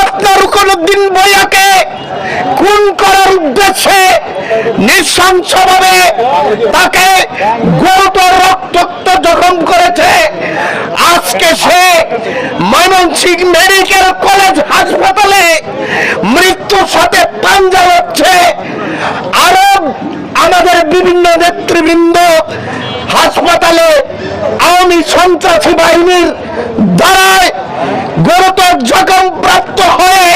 আপনার কোনদিন বইয়াকে খুন করার উদ্দেশ্যে তাকে জখম করেছে। আজকে সে ময়মনসিংহ মেডিকেল কলেজ হাসপাতালে মৃত্যুর সাথে পাঞ্জা হচ্ছে। আরও আমাদের বিভিন্ন নেতৃবৃন্দ হাসপাতালে আওয়ামী সন্ত্রাসী বাহিনীর দ্বারায় গুরুতর জখম প্রাপ্ত হয়ে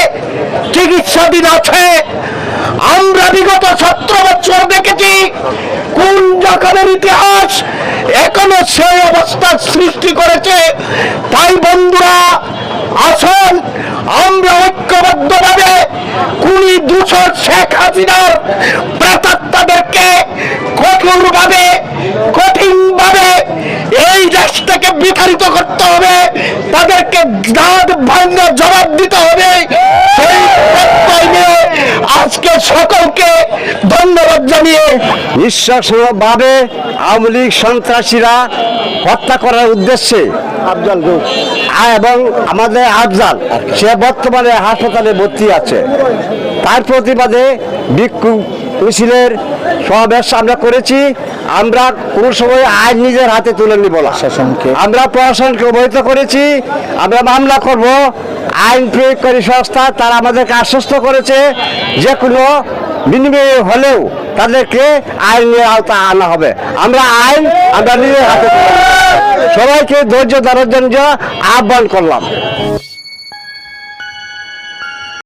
চিকিৎসাধীন আছে। আমরা বিগত সতেরো বছর দেখেছি কোন জখমের ইতিহাস এখনও সেই অবস্থার সৃষ্টি করেছে। তাই বন্ধুরা, আসুন আমরা ঐক্যবদ্ধভাবে কুড়ি দুশো শেখ হাসিনার তাদেরকে দাঁত ভাঙ্গা জবাব দিতে হবে। সেই আজকে সকলকে ধন্যবাদ জানিয়ে নিঃশ্বাসভাবে আওয়ামী লীগ সন্ত্রাসীরা হত্যা করার উদ্দেশ্যে আফজাল আ- এবং আমাদের আফজাল সে বর্তমানে হাসপাতালে ভর্তি আছে। তার প্রতিবাদে বিক্ষোভ মিছিলের সমাবেশ আমরা করেছি। আমরা কোনো সময় আইন নিজের হাতে তুলে নিব না। প্রশাসনকে। আমরা প্রশাসনকে অবহিত করেছি। আমরা মামলা করব। আইন প্রয়োগকারী সংস্থা তারা আমাদেরকে আশ্বস্ত করেছে যে কোনো বিনিময়ে হলেও তাদেরকে আইনের আওতা আনা হবে। আমরা আইন আমরা নিজের হাতে সবাইকে ধৈর্য ধরার জন্য আহ্বান করলাম।